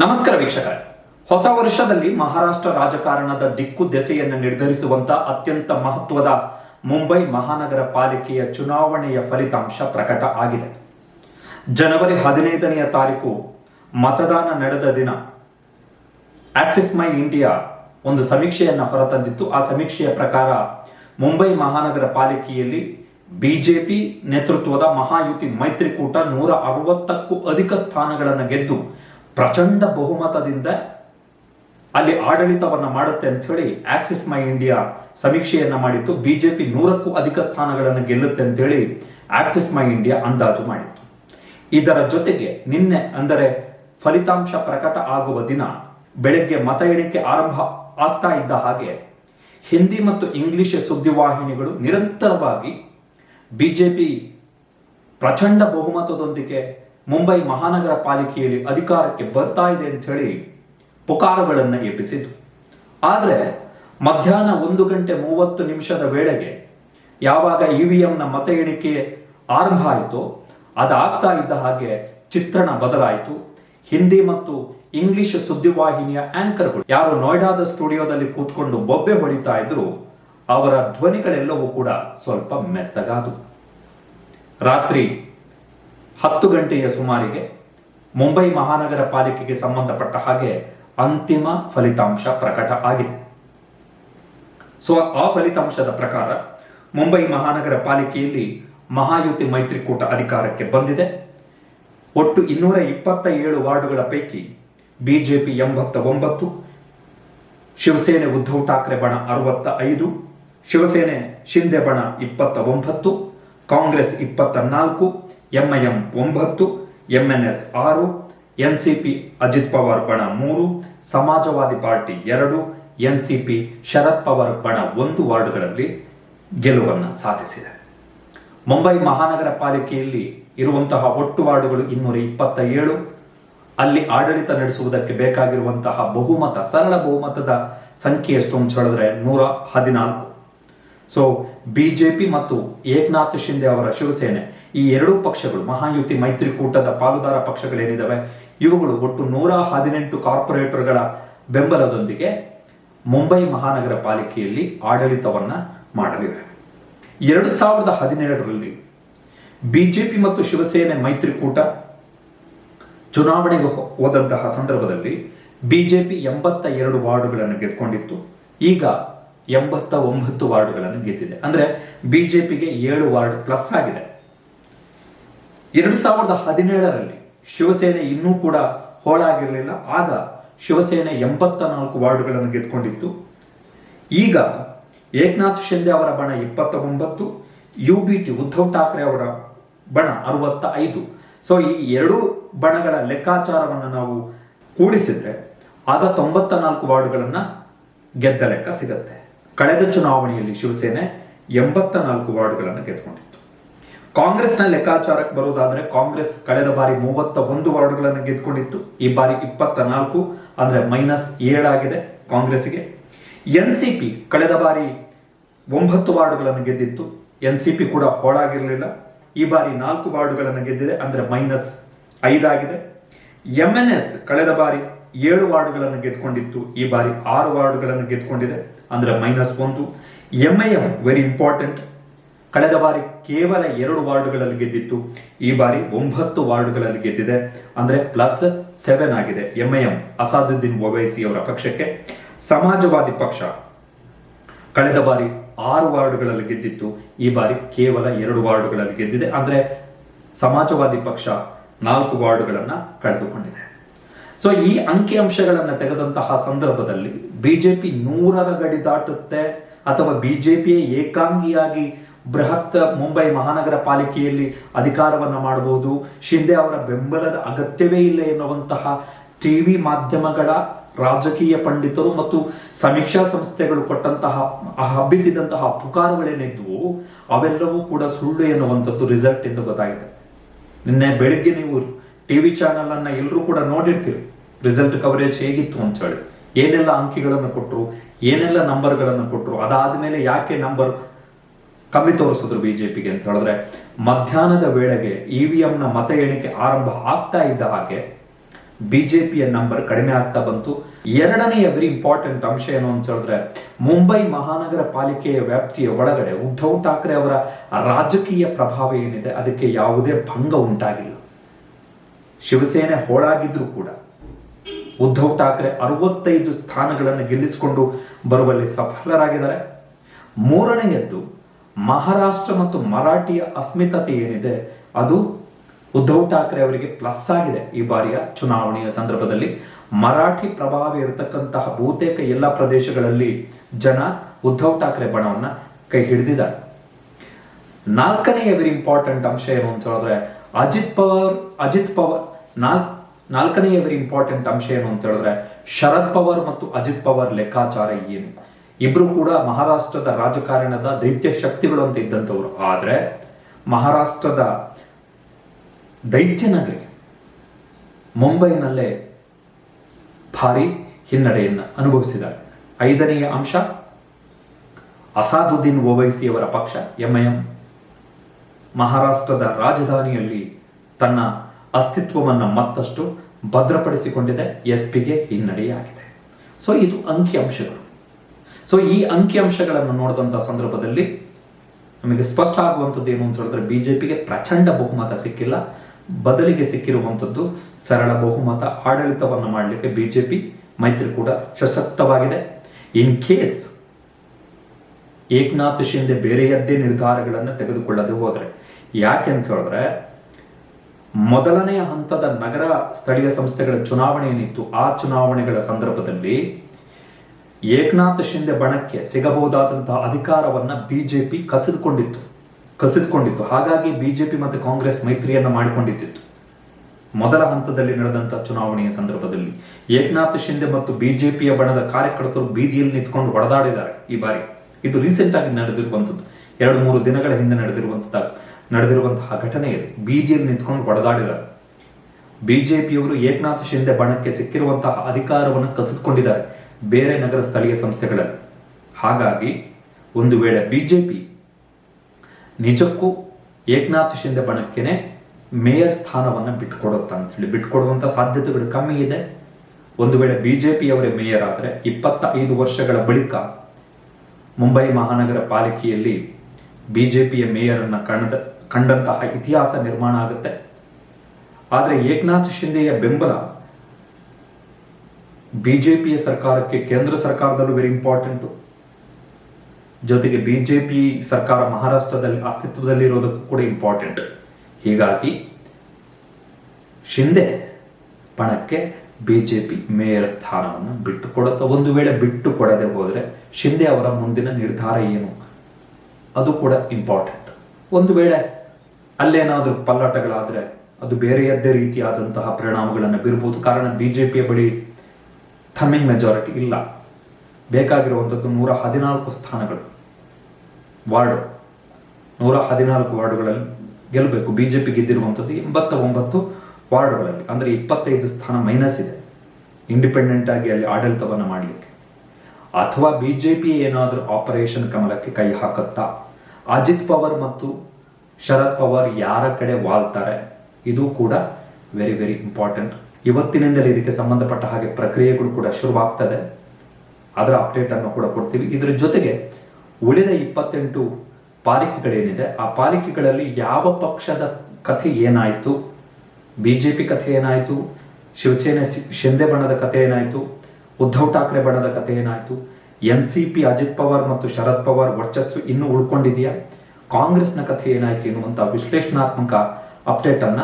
ನಮಸ್ಕಾರ ವೀಕ್ಷಕರೇ. ಹೊಸ ವರ್ಷದಲ್ಲಿ ಮಹಾರಾಷ್ಟ್ರ ರಾಜಕಾರಣದ ದಿಕ್ಕು ದೆಸೆಯನ್ನು ನಿರ್ಧರಿಸುವಂತ ಅತ್ಯಂತ ಮಹತ್ವದ ಮುಂಬೈ ಮಹಾನಗರ ಪಾಲಿಕೆಯ ಚುನಾವಣೆಯ ಫಲಿತಾಂಶ ಪ್ರಕಟ ಆಗಿದೆ. ಜನವರಿ ಹದಿನೈದನೆಯ ತಾರೀಕು ಮತದಾನ ನಡೆದ ದಿನ. ಆಕ್ಸಿಸ್ ಮೈ ಇಂಡಿಯಾ ಒಂದು ಸಮೀಕ್ಷೆಯನ್ನು ಹೊರತಂದಿತ್ತು. ಆ ಸಮೀಕ್ಷೆಯ ಪ್ರಕಾರ ಮುಂಬೈ ಮಹಾನಗರ ಪಾಲಿಕೆಯಲ್ಲಿ ಬಿಜೆಪಿ ನೇತೃತ್ವದ ಮಹಾಯುತಿ ಮೈತ್ರಿಕೂಟ ನೂರ ಅರವತ್ತಕ್ಕೂ ಅಧಿಕ ಸ್ಥಾನಗಳನ್ನು ಗೆದ್ದು ಪ್ರಚಂಡ ಬಹುಮತದಿಂದ ಅಲ್ಲಿ ಆಡಳಿತವನ್ನ ಮಾಡುತ್ತೆ ಅಂತ ಹೇಳಿ ಆಕ್ಸಿಸ್ ಮೈ ಇಂಡಿಯಾ ಸಮೀಕ್ಷೆಯನ್ನ ಮಾಡಿತ್ತು. ಬಿಜೆಪಿ ನೂರಕ್ಕೂ ಅಧಿಕ ಸ್ಥಾನಗಳನ್ನು ಗೆಲ್ಲುತ್ತೆ ಅಂತ ಹೇಳಿ ಆಕ್ಸಿಸ್ ಮೈ ಇಂಡಿಯಾ ಅಂದಾಜು ಮಾಡಿತ್ತು. ಇದರ ಜೊತೆಗೆ ನಿನ್ನೆ ಅಂದರೆ ಫಲಿತಾಂಶ ಪ್ರಕಟ ಆಗುವ ದಿನ ಬೆಳಗ್ಗೆ ಮತ ಎಣಿಕೆ ಆರಂಭ ಆಗ್ತಾ ಇದ್ದ ಹಾಗೆ ಹಿಂದಿ ಮತ್ತು ಇಂಗ್ಲಿಷ್ ಸುದ್ದಿವಾಹಿನಿಗಳು ನಿರಂತರವಾಗಿ ಬಿಜೆಪಿ ಪ್ರಚಂಡ ಬಹುಮತದೊಂದಿಗೆ ಮುಂಬೈ ಮಹಾನಗರ ಪಾಲಿಕೆಯಲ್ಲಿ ಅಧಿಕಾರಕ್ಕೆ ಬರ್ತಾ ಇದೆ ಅಂತ ಹೇಳಿ ಪುಕಾರುಗಳನ್ನು ಎಬ್ಬಿಸಿತು ಆದರೆ ಮಧ್ಯಾಹ್ನ ಒಂದು ಗಂಟೆ ಮೂವತ್ತು ನಿಮಿಷದ ವೇಳೆಗೆ ಯಾವಾಗ ಇ ವಿ ಎಂನ ಮತ ಎಣಿಕೆ ಆರಂಭ ಆಯಿತು ಅದಾಗ್ತಾ ಇದ್ದ ಹಾಗೆ ಚಿತ್ರಣ ಬದಲಾಯಿತು. ಹಿಂದಿ ಮತ್ತು ಇಂಗ್ಲಿಷ್ ಸುದ್ದಿವಾಹಿನಿಯ ಆಂಕರ್ಗಳು ಯಾರು ನೋಯ್ಡಾದ ಸ್ಟುಡಿಯೋದಲ್ಲಿ ಕೂತ್ಕೊಂಡು ಬೊಬ್ಬೆ ಹೊಡಿತಾ ಇದ್ರು, ಅವರ ಧ್ವನಿಗಳೆಲ್ಲವೂ ಕೂಡ ಸ್ವಲ್ಪ ಮೆತ್ತಗಾದವು. ರಾತ್ರಿ ಹತ್ತು ಗಂಟೆಯ ಸುಮಾರಿಗೆ ಮುಂಬೈ ಮಹಾನಗರ ಪಾಲಿಕೆಗೆ ಸಂಬಂಧಪಟ್ಟ ಹಾಗೆ ಅಂತಿಮ ಫಲಿತಾಂಶ ಪ್ರಕಟ ಆಗಿದೆ. ಸೊ, ಆ ಫಲಿತಾಂಶದ ಪ್ರಕಾರ ಮುಂಬೈ ಮಹಾನಗರ ಪಾಲಿಕೆಯಲ್ಲಿ ಮಹಾಯುತಿ ಮೈತ್ರಿಕೂಟ ಅಧಿಕಾರಕ್ಕೆ ಬಂದಿದೆ. ಒಟ್ಟು ಇನ್ನೂರ ಇಪ್ಪತ್ತ ಏಳು ವಾರ್ಡುಗಳ ಪೈಕಿ ಬಿಜೆಪಿ ಎಂಬತ್ತ ಒಂಬತ್ತು, ಶಿವಸೇನೆ ಉದ್ಧವ್ ಠಾಕ್ರೆ ಬಣ ಅರವತ್ತ ಐದು, ಶಿವಸೇನೆ ಶಿಂದೆ ಬಣ ಇಪ್ಪತ್ತ ಒಂಬತ್ತು, ಕಾಂಗ್ರೆಸ್ ಇಪ್ಪತ್ತ ನಾಲ್ಕು ಎಂಐಎಂ ಒಂಬತ್ತು, ಎಂಎನ್ಎಸ್ ಆರು, ಎನ್ಸಿಪಿ ಅಜಿತ್ ಪವಾರ್ ಬಣ ಮೂರು, ಸಮಾಜವಾದಿ ಪಾರ್ಟಿ ಎರಡು, ಎನ್ಸಿಪಿ ಶರದ್ ಪವಾರ್ ಬಣ ಒಂದು ವಾರ್ಡ್ಗಳಲ್ಲಿ ಗೆಲುವನ್ನು ಸಾಧಿಸಿದೆ. ಮುಂಬೈ ಮಹಾನಗರ ಪಾಲಿಕೆಯಲ್ಲಿ ಇರುವಂತಹ ಒಟ್ಟು ವಾರ್ಡುಗಳು ಇನ್ನೂರ ಇಪ್ಪತ್ತ ಏಳು ಅಲ್ಲಿ ಆಡಳಿತ ನಡೆಸುವುದಕ್ಕೆ ಬೇಕಾಗಿರುವಂತಹ ಬಹುಮತ, ಸರಳ ಬಹುಮತದ ಸಂಖ್ಯೆ ಎಷ್ಟು ಅಂತ ಹೇಳಿದ್ರೆ ನೂರ ಹದಿನಾಲ್ಕು. ಸೊ ಬಿಜೆಪಿ ಮತ್ತು ಏಕನಾಥ್ ಶಿಂದೆ ಅವರ ಶಿವಸೇನೆ ಈ ಎರಡೂ ಪಕ್ಷಗಳು ಮಹಾಯುತಿ ಮೈತ್ರಿಕೂಟದ ಪಾಲುದಾರ ಪಕ್ಷಗಳೇನಿದ್ದಾವೆ ಇವುಗಳು ಒಟ್ಟು ನೂರ ಹದಿನೆಂಟು ಕಾರ್ಪೊರೇಟರ್ಗಳ ಬೆಂಬಲದೊಂದಿಗೆ ಮುಂಬೈ ಮಹಾನಗರ ಪಾಲಿಕೆಯಲ್ಲಿ ಆಡಳಿತವನ್ನ ಮಾಡಲಿವೆ. ಎರಡು ಸಾವಿರದ ಹದಿನೇಳರಲ್ಲಿ ಬಿಜೆಪಿ ಮತ್ತು ಶಿವಸೇನೆ ಮೈತ್ರಿಕೂಟ ಚುನಾವಣೆಗೆ ಹೋದಂತಹ ಸಂದರ್ಭದಲ್ಲಿ ಬಿಜೆಪಿ ಎಂಬತ್ತ ಎರಡು ವಾರ್ಡುಗಳನ್ನು ಗೆದ್ಕೊಂಡಿತ್ತು. ಈಗ ಎಂಬತ್ತ ಒಂಬತ್ತು ವಾರ್ಡ್ಗಳನ್ನು ಗೆದ್ದಿದೆ. ಅಂದ್ರೆ ಬಿಜೆಪಿಗೆ ಏಳು ವಾರ್ಡ್ ಪ್ಲಸ್ ಆಗಿದೆ. ಎರಡು ಸಾವಿರದ ಹದಿನೇಳರಲ್ಲಿ ಶಿವಸೇನೆ ಇನ್ನೂ ಕೂಡ ಹೋಳಾಗಿರಲಿಲ್ಲ. ಆಗ ಶಿವಸೇನೆ ಎಂಬತ್ತ ನಾಲ್ಕು ವಾರ್ಡ್ಗಳನ್ನು ಗೆದ್ಕೊಂಡಿತ್ತು. ಈಗ ಏಕನಾಥ್ ಶಿಂದೆ ಅವರ ಬಣ ಇಪ್ಪತ್ತ ಒಂಬತ್ತು, U B T Uddhav Thackeray ಅವರ ಬಣ ಅರವತ್ತ ಐದು. ಸೊ ಈ ಎರಡು ಬಣಗಳ ಲೆಕ್ಕಾಚಾರವನ್ನು ನಾವು ಕೂಡಿಸಿದ್ರೆ ಆಗ ತೊಂಬತ್ತ ನಾಲ್ಕು ವಾರ್ಡ್ಗಳನ್ನು ಗೆದ್ದ ಲೆಕ್ಕ ಸಿಗತ್ತೆ. ಕಳೆದ ಚುನಾವಣೆಯಲ್ಲಿ ಶಿವಸೇನೆ ಎಂಬತ್ತ ನಾಲ್ಕು ವಾರ್ಡುಗಳನ್ನು ಗೆದ್ದುಕೊಂಡಿತ್ತು. ಕಾಂಗ್ರೆಸ್ನ ಲೆಕ್ಕಾಚಾರಕ್ಕೆ ಬರೋದಾದ್ರೆ ಕಾಂಗ್ರೆಸ್ ಕಳೆದ ಬಾರಿ ಮೂವತ್ತ ಒಂದು ವಾರ್ಡ್ಗಳನ್ನು ಗೆದ್ದುಕೊಂಡಿತ್ತು. ಈ ಬಾರಿ ಇಪ್ಪತ್ತ ನಾಲ್ಕು ಅಂದ್ರೆ ಮೈನಸ್ ಏಳಾಗಿದೆ ಕಾಂಗ್ರೆಸ್ಗೆ. ಎನ್ ಸಿ ಪಿ ಕಳೆದ ಬಾರಿ ಒಂಬತ್ತು ವಾರ್ಡ್ಗಳನ್ನು ಗೆದ್ದಿತ್ತು. ಎನ್ ಸಿ ಪಿ ಕೂಡ ಹೋಳಾಗಿರಲಿಲ್ಲ. ಈ ಬಾರಿ ನಾಲ್ಕು ವಾರ್ಡ್ಗಳನ್ನು ಗೆದ್ದಿದೆ ಅಂದ್ರೆ ಮೈನಸ್ ಐದಾಗಿದೆ ಎಂ ಎನ್ ಎಸ್ ಕಳೆದ ಬಾರಿ ಏಳು ವಾರ್ಡ್ಗಳನ್ನು ಗೆದ್ಕೊಂಡಿತ್ತು ಈ ಬಾರಿ ಆರು ವಾರ್ಡ್ಗಳನ್ನು ಗೆದ್ಕೊಂಡಿದೆ ಅಂದ್ರೆ ಮೈನಸ್ ಒಂದು. M I M very important ಕಳೆದ ಬಾರಿ ಕೇವಲ ಎರಡು ವಾರ್ಡ್ಗಳಲ್ಲಿ ಗೆದ್ದಿತ್ತು. ಈ ಬಾರಿ ಒಂಬತ್ತು ವಾರ್ಡ್ಗಳಲ್ಲಿ ಗೆದ್ದಿದೆ. ಅಂದ್ರೆ ಪ್ಲಸ್ ಸೆವೆನ್ ಆಗಿದೆ. ಎಂಐಎಂ ಅಸಾದುದ್ದೀನ್ ಒವೈಸಿ ಅವರ ಪಕ್ಷಕ್ಕೆ. ಸಮಾಜವಾದಿ ಪಕ್ಷ ಕಳೆದ ಬಾರಿ ಆರು ವಾರ್ಡ್ಗಳಲ್ಲಿ ಗೆದ್ದಿತ್ತು. ಈ ಬಾರಿ ಕೇವಲ ಎರಡು ವಾರ್ಡ್ಗಳಲ್ಲಿ ಗೆದ್ದಿದೆ. ಅಂದ್ರೆ ಸಮಾಜವಾದಿ ಪಕ್ಷ ನಾಲ್ಕು ವಾರ್ಡ್ಗಳನ್ನು ಕಳೆದುಕೊಂಡಿದೆ. ಸೊ ಈ ಅಂಕಿಅಂಶಗಳನ್ನು ತೆಗೆದಂತಹ ಸಂದರ್ಭದಲ್ಲಿ ಬಿಜೆಪಿ ನೂರರ ಗಡಿ ದಾಟುತ್ತೆ ಅಥವಾ ಬಿಜೆಪಿಯೇ ಏಕಾಂಗಿಯಾಗಿ ಬೃಹತ್ ಮುಂಬೈ ಮಹಾನಗರ ಪಾಲಿಕೆಯಲ್ಲಿ ಅಧಿಕಾರವನ್ನು ಮಾಡಬಹುದು ಶಿಂದೆ ಅವರ ಬೆಂಬಲದ ಅಗತ್ಯವೇ ಇಲ್ಲ ಎನ್ನುವಂತಹ ಟಿವಿ ಮಾಧ್ಯಮಗಳ ರಾಜಕೀಯ ಪಂಡಿತರು ಮತ್ತು ಸಮೀಕ್ಷಾ ಸಂಸ್ಥೆಗಳು ಕೊಟ್ಟಂತಹ, ಹಬ್ಬಿಸಿದಂತಹ ಪುಕಾರುಗಳೇನಿದ್ವು, ಅವೆಲ್ಲವೂ ಕೂಡ ಸುಳ್ಳು ಎನ್ನುವಂಥದ್ದು ರಿಸಲ್ಟ್ ಎಂದು ಗೊತ್ತಾಗಿದೆ. ನಿನ್ನೆ ಬೆಳಿಗ್ಗೆ ನೀವು ಟಿ ವಿ ಚಾನಲನ್ನು ಎಲ್ಲರೂ ಕೂಡ ನೋಡಿರ್ತೀರಿ. ರಿಸಲ್ಟ್ ಕವರೇಜ್ ಹೇಗಿತ್ತು ಅಂತ ಹೇಳಿ. ಏನೆಲ್ಲ ಅಂಕಿಗಳನ್ನು ಕೊಟ್ಟರು ಏನೆಲ್ಲ ನಂಬರ್ಗಳನ್ನು ಕೊಟ್ಟರು ಅದಾದ ಮೇಲೆ ಯಾಕೆ ನಂಬರ್ ಕಮ್ಮಿ ತೋರಿಸಿದ್ರು ಬಿಜೆಪಿಗೆ ಅಂತ ಹೇಳಿದ್ರೆ, ಮಧ್ಯಾಹ್ನದ ವೇಳೆಗೆ ಇ ವಿ ಎಂನ ಮತ ಎಣಿಕೆ ಆರಂಭ ಆಗ್ತಾ ಇದ್ದ ಹಾಗೆ ಬಿಜೆಪಿಯ ನಂಬರ್ ಕಡಿಮೆ ಆಗ್ತಾ ಬಂತು. ಎರಡನೆಯ ವೆರಿ ಇಂಪಾರ್ಟೆಂಟ್ ಅಂಶ ಏನು ಅಂತ ಹೇಳಿದ್ರೆ, ಮುಂಬೈ ಮಹಾನಗರ ಪಾಲಿಕೆಯ ವ್ಯಾಪ್ತಿಯ ಒಳಗಡೆ ಉದ್ಧವ್ ಠಾಕ್ರೆ ಅವರ ರಾಜಕೀಯ ಪ್ರಭಾವ ಏನಿದೆ, ಅದಕ್ಕೆ ಯಾವುದೇ ಭಂಗ ಉಂಟಾಗಿಲ್ಲ. ಶಿವಸೇನೆ ಹೋಳಾಗಿದ್ರು ಕೂಡ ಉದ್ಧವ್ ಠಾಕ್ರೆ ಅರವತ್ತೈದು ಸ್ಥಾನಗಳನ್ನು ಗೆಲ್ಲಿಸಿಕೊಂಡು ಬರುವಲ್ಲಿ ಸಫಲರಾಗಿದ್ದಾರೆ. ಮೂರನೆಯದ್ದು ಮಹಾರಾಷ್ಟ್ರ ಮತ್ತು ಮರಾಠಿಯ ಅಸ್ಮಿತತೆ ಏನಿದೆ, ಅದು ಉದ್ಧವ್ ಠಾಕ್ರೆ ಅವರಿಗೆ ಪ್ಲಸ್ ಆಗಿದೆ ಈ ಬಾರಿಯ ಚುನಾವಣೆಯ ಸಂದರ್ಭದಲ್ಲಿ. ಮರಾಠಿ ಪ್ರಭಾವ ಇರತಕ್ಕಂತಹ ಬಹುತೇಕ ಎಲ್ಲ ಪ್ರದೇಶಗಳಲ್ಲಿ ಜನ ಉದ್ಧವ್ ಠಾಕ್ರೆ ಬಣವನ್ನ ಕೈ ಹಿಡಿದಿದ್ದಾರೆ. ನಾಲ್ಕನೆಯ ವೆರಿ ಇಂಪಾರ್ಟೆಂಟ್ ಅಂಶ ಏನು ಅಂತ ಹೇಳಿದ್ರೆ, ಅಜಿತ್ ಪವಾರ್ ಅಜಿತ್ ಪವಾರ್ ನಾಲ್ಕ್ ನಾಲ್ಕನೆಯ ವೆರಿ ಇಂಪಾರ್ಟೆಂಟ್ ಅಂಶ ಏನು ಅಂತ ಹೇಳಿದ್ರೆ, ಶರದ್ ಪವಾರ್ ಮತ್ತು ಅಜಿತ್ ಪವಾರ್ ಲೆಕ್ಕಾಚಾರ ಏನು? ಇಬ್ರು ಕೂಡ ಮಹಾರಾಷ್ಟ್ರದ ರಾಜಕಾರಣದ ದೈತ್ಯ ಶಕ್ತಿಗಳು ಅಂತ ಇದ್ದಂಥವ್ರು ಆದ್ರೆ ಮಹಾರಾಷ್ಟ್ರದ ದೈತ್ಯ ನಗರಿ ಮುಂಬೈನಲ್ಲೇ ಭಾರಿ ಹಿನ್ನಡೆಯನ್ನು ಅನುಭವಿಸಿದ್ದಾರೆ. ಐದನೆಯ ಅಂಶ, ಅಸಾದುದ್ದೀನ್ ಓವೈಸಿಯವರ ಪಕ್ಷ ಎಂಐಎಂ ಮಹಾರಾಷ್ಟ್ರದ ರಾಜಧಾನಿಯಲ್ಲಿ ತನ್ನ ಅಸ್ತಿತ್ವವನ್ನು ಮತ್ತಷ್ಟು ಭದ್ರಪಡಿಸಿಕೊಂಡಿದೆ ಎಸ್ ಪಿಗೆ ಹಿನ್ನಡೆಯಾಗಿದೆ. ಸೊ ಇದು ಅಂಕಿಅಂಶಗಳು ಸೊ ಈ ಅಂಕಿಅಂಶಗಳನ್ನು ನೋಡಿದಂಥ ಸಂದರ್ಭದಲ್ಲಿ ನಮಗೆ ಸ್ಪಷ್ಟ ಆಗುವಂಥದ್ದು ಏನು ಅಂತ ಹೇಳಿದ್ರೆ ಬಿಜೆಪಿಗೆ ಪ್ರಚಂಡ ಬಹುಮತ ಸಿಕ್ಕಿಲ್ಲ. ಬದಲಿಗೆ ಸಿಕ್ಕಿರುವಂಥದ್ದು ಸರಳ ಬಹುಮತ ಆಡಳಿತವನ್ನು ಮಾಡಲಿಕ್ಕೆ ಬಿಜೆಪಿ ಮೈತ್ರಿ ಕೂಡ ಸಶಕ್ತವಾಗಿದೆ. ಇನ್ ಕೇಸ್ ಏಕನಾಥ್ ಶಿಂದೆ ಬೇರೆಯದ್ದೇ ನಿರ್ಧಾರಗಳನ್ನು ತೆಗೆದುಕೊಳ್ಳದೆ ಹೋದರೆ, ಯಾಕೆ ಅಂತ ಹೇಳಿದ್ರೆ ಮೊದಲನೆಯ ಹಂತದ ನಗರ ಸ್ಥಳೀಯ ಸಂಸ್ಥೆಗಳ ಚುನಾವಣೆ ಏನಿತ್ತು, ಆ ಚುನಾವಣೆಗಳ ಸಂದರ್ಭದಲ್ಲಿ ಏಕನಾಥ್ ಶಿಂದೆ ಬಣಕ್ಕೆ ಸಿಗಬಹುದಾದಂತಹ ಅಧಿಕಾರವನ್ನ ಬಿಜೆಪಿ ಕಸಿದುಕೊಂಡಿತ್ತು. ಕಸಿದುಕೊಂಡಿತ್ತು. ಹಾಗಾಗಿ ಬಿಜೆಪಿ ಮತ್ತು ಕಾಂಗ್ರೆಸ್ ಮೈತ್ರಿಯನ್ನು ಮಾಡಿಕೊಂಡಿತ್ತು ಮೊದಲ ಹಂತದಲ್ಲಿ ನಡೆದಂತಹ ಚುನಾವಣೆಯ ಸಂದರ್ಭದಲ್ಲಿ ಏಕನಾಥ್ ಶಿಂದೆ ಮತ್ತು ಬಿಜೆಪಿಯ ಬಣದ ಕಾರ್ಯಕರ್ತರು ಬೀದಿಯಲ್ಲಿ ನಿಂತ್ಕೊಂಡು ಹೊಡೆದಾಡಿದ್ದಾರೆ ಈ ಬಾರಿ ಇದು ರೀಸೆಂಟ್ ಆಗಿ ನಡೆದಿರುವಂಥದ್ದು ಎರಡು ಮೂರು ದಿನಗಳ ಹಿಂದೆ ನಡೆದಿರುವಂತಹ ನಡೆದಿರುವಂತಹ ಘಟನೆ ಇದೆ. ಬೀದಿಯಲ್ಲಿ ನಿಂತ್ಕೊಂಡು ಹೊಡೆದಾಡಿದ್ದಾರೆ ಬಿಜೆಪಿಯವರು ಏಕನಾಥ್ ಶಿಂದೆ ಬಣಕ್ಕೆ ಸಿಕ್ಕಿರುವಂತಹ ಅಧಿಕಾರವನ್ನು ಕಸಿದುಕೊಂಡಿದ್ದಾರೆ. ಬೇರೆ ನಗರ ಸ್ಥಳೀಯ ಸಂಸ್ಥೆಗಳಲ್ಲಿ. ಹಾಗಾಗಿ ಒಂದು ವೇಳೆ ಬಿಜೆಪಿ ನಿಜಕ್ಕೂ ಏಕನಾಥ್ ಶಿಂದೆ ಬಣಕ್ಕೇನೆ ಮೇಯರ್ ಸ್ಥಾನವನ್ನು ಅಂತ ಅಂತೇಳಿ. ಬಿಟ್ಕೊಡುವಂಥ ಸಾಧ್ಯತೆಗಳು ಕಮ್ಮಿ ಇದೆ. ಒಂದು ವೇಳೆ ಬಿಜೆಪಿಯವರೇ ಮೇಯರ್ ಆದರೆ ಇಪ್ಪತ್ತ ಐದು ವರ್ಷಗಳ ಬಳಿಕ ಮುಂಬೈ ಮಹಾನಗರ ಪಾಲಿಕೆಯಲ್ಲಿ ಬಿಜೆಪಿಯ ಮೇಯರನ್ನು ಕಂಡ ಕಂಡಂತಹ ಇತಿಹಾಸ ನಿರ್ಮಾಣ ಆಗುತ್ತೆ. ಆದರೆ ಏಕನಾಥ್ ಶಿಂದೆಯ ಬೆಂಬಲ ಬಿಜೆಪಿಯ ಸರ್ಕಾರಕ್ಕೆ ಕೇಂದ್ರ ಸರ್ಕಾರದಲ್ಲೂ ವೆರಿ ಇಂಪಾರ್ಟೆಂಟು ಜೊತೆಗೆ ಬಿಜೆಪಿ ಸರ್ಕಾರ ಮಹಾರಾಷ್ಟ್ರದಲ್ಲಿ ಅಸ್ತಿತ್ವದಲ್ಲಿರೋದಕ್ಕೂ ಕೂಡ ಇಂಪಾರ್ಟೆಂಟ್ ಹೀಗಾಗಿ ಶಿಂದೆ ಪಣಕ್ಕೆ ಬಿಜೆಪಿ ಮೇಯರ್ ಸ್ಥಾನವನ್ನು ಬಿಟ್ಟು ಕೊಡುತ್ತಾ ಒಂದು ವೇಳೆ ಬಿಟ್ಟು ಕೊಡದೆ ಹೋದರೆ ಶಿಂದೆ ಅವರ ಮುಂದಿನ ನಿರ್ಧಾರ ಏನು? ಅದು ಕೂಡ ಇಂಪಾರ್ಟೆಂಟ್ ಒಂದು ವೇಳೆ ಅಲ್ಲೇನಾದರೂ ಪಲ್ಲಾಟಗಳಾದರೆ ಅದು ಬೇರೆಯದ್ದೇ ರೀತಿಯಾದಂತಹ ಪರಿಣಾಮಗಳನ್ನು ಬೀರ್ಬೋದು. ಕಾರಣ ಬಿಜೆಪಿಯ ಬಳಿ ಥಮ್ಮಿಂಗ್ ಮೆಜಾರಿಟಿ ಇಲ್ಲ. ಬೇಕಾಗಿರುವಂಥದ್ದು ನೂರ ಹದಿನಾಲ್ಕು ಸ್ಥಾನಗಳು. ವಾರ್ಡ್, ನೂರ ಹದಿನಾಲ್ಕು ವಾರ್ಡ್ಗಳಲ್ಲಿ ಗೆಲ್ಲಬೇಕು ಬಿಜೆಪಿ ಗೆದ್ದಿರುವಂಥದ್ದು ಎಂಬತ್ತ ಒಂಬತ್ತು ವಾರ್ಡ್ಗಳಲ್ಲಿ. ಅಂದರೆ ಇಪ್ಪತ್ತೈದು ಸ್ಥಾನ ಮೈನಸ್ ಇದೆ. ಇಂಡಿಪೆಂಡೆಂಟ್ ಆಗಿ ಅಲ್ಲಿ ಆಡಳಿತವನ್ನು ಮಾಡಲಿಕ್ಕೆ. ಅಥವಾ ಬಿ ಜೆ ಪಿ ಏನಾದರೂ ಆಪರೇಷನ್ ಕಮಲಕ್ಕೆ ಕೈ ಹಾಕುತ್ತಾ? ಅಜಿತ್ ಪವರ್ ಮತ್ತು ಶರದ್ ಪವಾರ್ ಯಾರ ಕಡೆ ವಾಲ್ತಾರೆ? ಇದು ಕೂಡ ವೆರಿ ವೆರಿ ಇಂಪಾರ್ಟೆಂಟ್ ಇವತ್ತಿನಿಂದಲೇ ಇದಕ್ಕೆ ಸಂಬಂಧಪಟ್ಟ ಹಾಗೆ ಪ್ರಕ್ರಿಯೆಗಳು ಕೂಡ ಶುರುವಾಗ್ತದೆ. ಅದರ ಅಪ್ಡೇಟ್ ಅನ್ನು ಕೂಡ ಕೊಡ್ತೀವಿ. ಇದರ ಜೊತೆಗೆ ಉಳಿದ ಇಪ್ಪತ್ತೆಂಟು ಪಾಲಿಕೆಗಳೇನಿದೆ, ಆ ಪಾಲಿಕೆಗಳಲ್ಲಿ ಯಾವ ಪಕ್ಷದ ಕಥೆ ಏನಾಯಿತು? ಬಿ ಜೆ ಪಿ ಕಥೆ ಏನಾಯಿತು? ಶಿವಸೇನೆ ಶಿಂದೆ ಬಣ್ಣದ ಕಥೆ ಏನಾಯಿತು? ಉದ್ಧವ್ ಠಾಕ್ರೆ ಬಣ್ಣದ ಕಥೆ ಏನಾಯಿತು? N C P Ajit Pawar ಮತ್ತು ಶರದ್ ಪವಾರ್ ವರ್ಚಸ್ಸು ಇನ್ನೂ ಉಳ್ಕೊಂಡಿದೆಯಾ? ಕಾಂಗ್ರೆಸ್ನ ಕಥೆ ಏನಾಯಿತು ಎನ್ನುವಂಥ ವಿಶ್ಲೇಷಣಾತ್ಮಕ ಅಪ್ಡೇಟ್ ಅನ್ನ